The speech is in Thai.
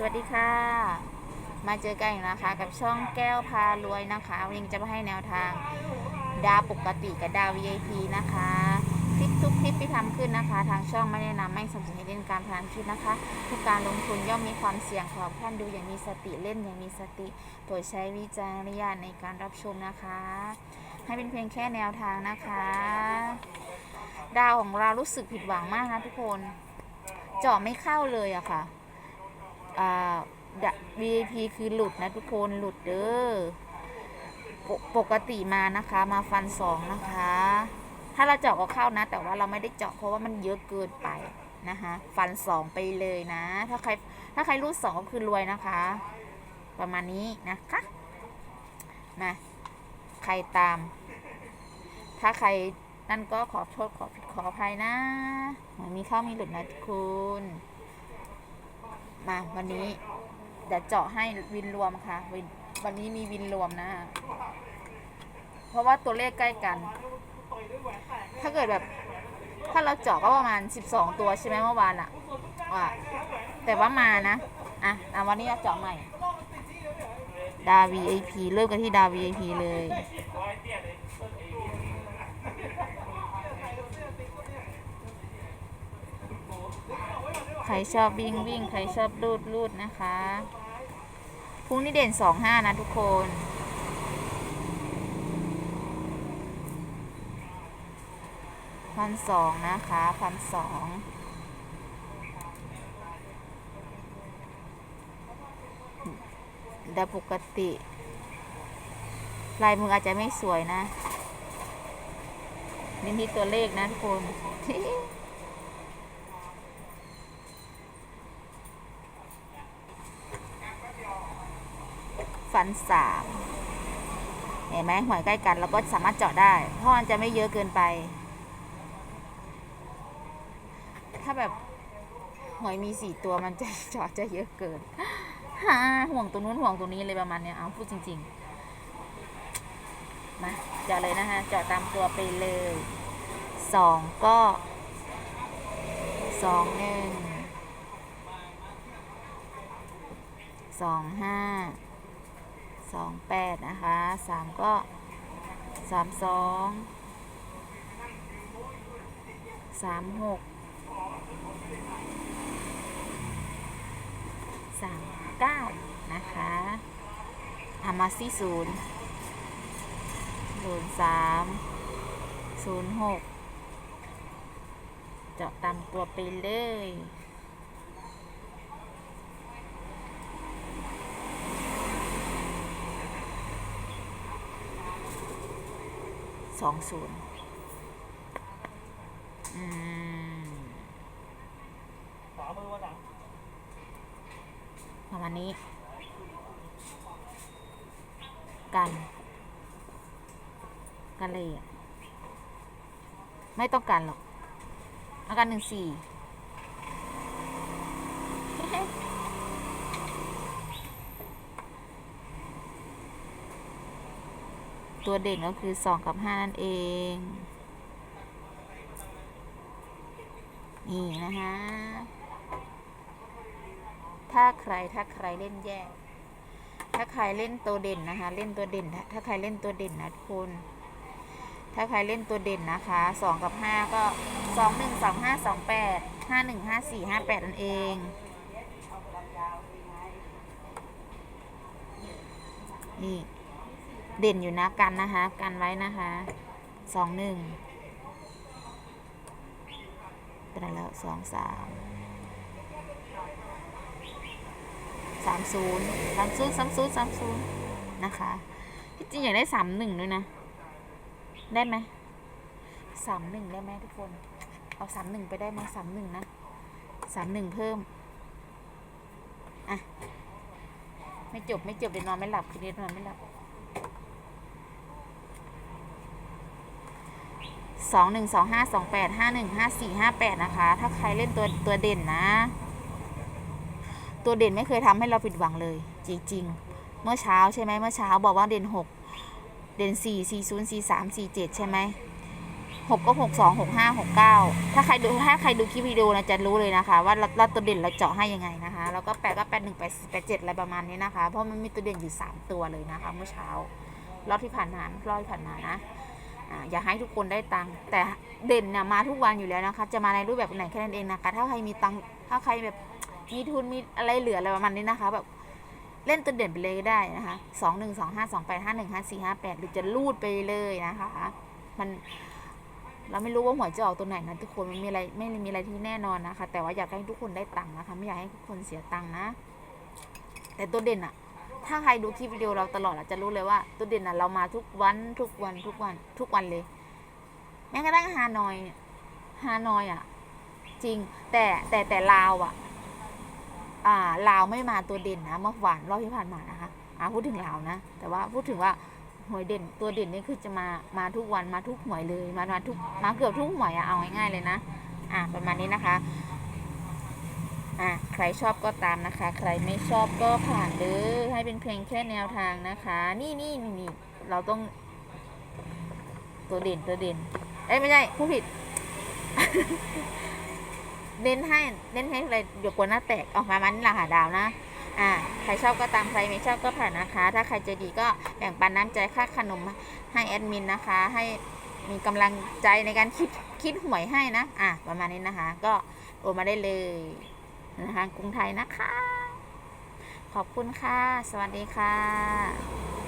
สวัสดีค่ะ มาเจอกันอีกนะคะ กับช่องแก้วพารวยนะคะวันนี้จะมาให้แนวทางดาวปกติกับดาว VIP นะคะคลิปทุกคลิปที่ทำขึ้นนะคะ ทางช่องไม่แนะนำไม่สนับสนุนให้เล่นการพนันคลิปนะคะทุกการลงทุนย่อมมีความเสี่ยงขอท่านดูอย่างมีสติเล่นอย่างมีสติโปรดใช้วิจารณญาณในการรับชมนะคะ ให้เป็นเพียงแค่แนวทางนะคะ ดาวของเรารู้สึกผิดหวังมากนะทุกคนเจาะไม่เข้าเลยอะค่ะ อ่า VIP คือหลุดนะทุกคนหลุดเด้อปกปกติมานะคะมาฟันสองนะคะ ถ้าเราเจาะก็เข้านะ แต่ว่าเราไม่ได้เจาะเพราะว่ามันเยอะเกินไปนะคะฟันสองไปเลยนะ ถ้าใครถ้าใครรูดสองก็คือรวยนะคะ ประมาณนี้นะคะมาใครตาม ถ้าใครนั่นก็ขอโทษขอผิดขออภัยนะเหมือนมีเข้ามีหลุดนะคุณ มาวันนี้เดี๋ยวเจาะให้วินรวมค่ะวินวันนี้มีวินรวมนะ เพราะว่าตัวเลขใกล้กัน ถ้าเกิดแบบ ถ้าเราเจาะก็ประมาณ 12 ตัวใช่ไหมเมื่อวานอะว่าแต่ว่ามานะ อะอะวันนี้เราเจาะใหม่ ดา VIP เริ่มกันที่ดา VIP เลย ใครชอบวิ่งวิ่ง ใครชอบรูดรูดนะคะ พรุ่งนี้เด่นสองห้านะทุกคนพันสองนะคะพันสองแต่ปกติ ลายมืออาจจะไม่สวยนะนี่ที่ตัวเลขนะทุกคนันสามเห็นไหมหวยใกล้กันเราก็สามารถเจาะได้ เพราะมันจะไม่เยอะเกินไป ถ้าแบบหวยมีสี่ตัวมันจะเจาะจะเยอะเกินฮ่าห่วงตัวนู้นห่วงตัวนี้เลยประมาณเนี้ยเอาพูดจริง ๆ มาเจาะเลยนะคะเจาะตามตัวไปเลยสองก็สองหนึ่งสองห้า สองแปดนะคะสามก็สามสองสามหกสามเก้านะคะอามาซี่ศูนย์ศูนย์สามศูนย์หกเจาะตามตัวไปเลย สองศูนย์อืมขวามือวันหลังประมาณนี้ กันกันเลยอะ ไม่ต้องการหรอกอากันหนึ่งสี่ ตัวเด่นก็คือสองกับห้านั่นเอง นี่นะคะ ถ้าใครถ้าใครเล่นแยก ถ้าใครเล่นตัวเด่นนะคะ เล่นตัวเด่น ถ้าใครเล่นตัวเด่นนะทุกคนถ้าใครเล่นตัวเด่นนะคะสองกับห้าก็สองหนึ่งสองห้าสองแปดห้าหนึ่งห้าสี่ห้าแปดนั่นเอง นี่ เด่นอยู่นะกันนะคะ กันไว้นะคะสองหนึ่งเป็นอะไรแล้วสองสามสามศูนย์สามศูนย์สามศูนย์สามศูนย์นะคะที่จริงอยากได้สามหนึ่งด้วยนะ ได้ไหมสามหนึ่งได้ไหมทุกคน เอาสามหนึ่งไปได้ไหมสามหนึ่งนะสามหนึ่งเพิ่มอะไม่จบไม่จบเดี๋ยวนอนไม่หลับคืนนี้นอนไม่หลับ สองหนึ่งสองห้าสองแปดห้าหนึ่งห้าสี่ห้าแปดนะคะ ถ้าใครเล่นตัวตัวเด่นนะ ตัวเด่นไม่เคยทำให้เราผิดหวังเลย จริงๆ เมื่อเช้าใช่ไหมเมื่อเช้าบอกว่าเด่นหกเด่นสี่สี่ศูนย์สี่สามสี่เจ็ดใช่ไหมหกก็หกสองหกห้าหกเก้าถ้าใครดูถ้าใครดูคลิปวิดีโอนะจะรู้เลยนะคะ ว่าเราเราตัวเด่นเราเจาะให้ยังไงนะคะ แล้วก็แปดก็แปดหนึ่งแปดแปดเจ็ดอะไรประมาณนี้นะคะ เพราะมันมีตัวเด่นอยู่สามตัวเลยนะคะ เมื่อเช้ารอบที่ผ่านมารอบที่ผ่านมานะ อ่าอยากให้ทุกคนได้ตังค์แต่เด่นเนี่ยมาทุกวันอยู่แล้วนะคะ จะมาในรูปแบบไหนแค่นั้นเองนะคะ ถ้าใครมีตังค์ถ้าใครแบบมีทุนมีอะไรเหลืออะไรประมาณนี้นะคะแบบเล่นตัวเด่นไปเลยก็ได้นะคะสองหนึ่งสองห้าสองแปดห้าหนึ่งห้าสี่ห้าแปดหรือจะลูดไปเลยนะคะ มันเราไม่รู้ว่าหวยจะออกตัวไหนนะทุกคนมันมีอะไรไม่มีอะไรที่แน่นอนนะคะ แต่ว่าอยากให้ทุกคนได้ตังค์นะคะ ไม่อยากให้ทุกคนเสียตังค์นะ แต่ตัวเด่นอะ ถ้าใครดูคลิปวิดีโอเราตลอดอะจะรู้เลยว่าตัวเด่นอะเรามาทุกวันทุกวันทุกวันทุกวันเลย แม้กระทั่งฮานอยฮานอยอะจริง แต่แต่แต่ลาวอะอ่าลาวไม่มาตัวเด่นนะเมื่อวานรอบที่ผ่านมานะคะอ่าพูดถึงลาวนะ แต่ว่าพูดถึงว่าหวยเด่น ตัวเด่นนี่คือจะมามาทุกวันมาทุกหวยเลยมามาทุกมาเกือบทุกหวยอะเอาง่ายๆเลยนะ อะประมาณนี้นะคะ อะใครชอบก็ตามนะคะ ใครไม่ชอบก็ผ่านเด้อให้เป็นเพียงแค่แนวทางนะคะ นี่นี่นี่นี่เราต้อง ตัวเด่นตัวเด่นเอ้ยไม่ใช่ผู้ผิด เน้นให้เน้นให้อะไรเดี๋ยวกลัวหน้าแตกออกมามันนี่แหละค่ะดาวนะอ่าใครชอบก็ตามใครไม่ชอบก็ผ่านนะคะ ถ้าใครใจดีก็แบ่งปันน้ำใจค่าขนมให้แอดมินนะคะ ให้มีกำลังใจในการคิดคิดหวยให้นะ อะประมาณนี้นะคะ ก็โอนมาได้เลย นะคะกรุงไทยนะคะ ขอบคุณค่ะ สวัสดีค่ะ